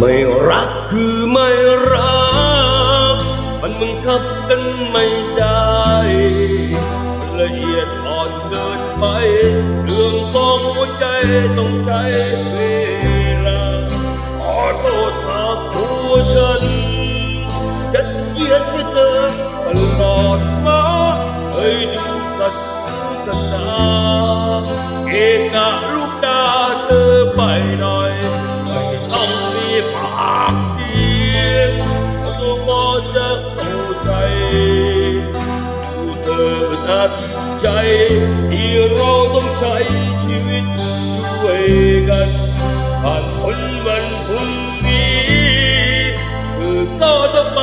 ไม่รักคือไม่รัก มันบังคับกันไม่ได้มันละเอียดอ่อนเกินไป เรื่องของหัวใจต้องใช้เว ใจดูเธอตัดใจที่เราต้องใช้ชีวิตด้วยกันผ่านพ้นวันพรุ่งนี้คือก็จะไป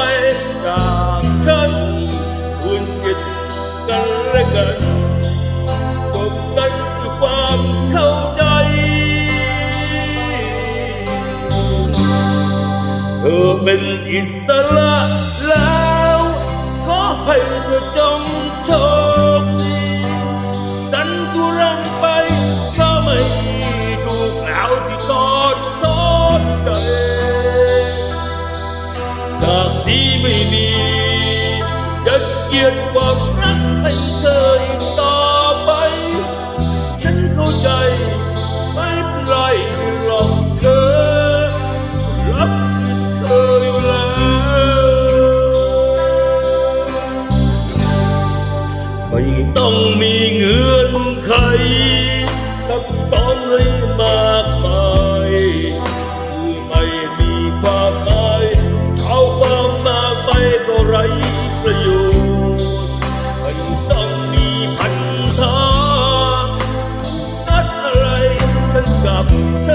จากฉันคุณคิดกันและกัน ธอเป็นอิสระแล้วก็ให้เธอจงโชคดีดันทุรังไปก็ไม่ดีถูกแล้วที่ตอนตอนใจจากนี้ไม่มีจะเกียดความ ต้องมีเงื่อนไขซับซ้อนเลยมากมายคือไม่มีความหมายเอาความมาไปก็ไรประโยชน์ไม่ต้องมีพันธะนัดอะไรฉันกับเธอ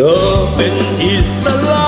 เธอเป็นอิสระ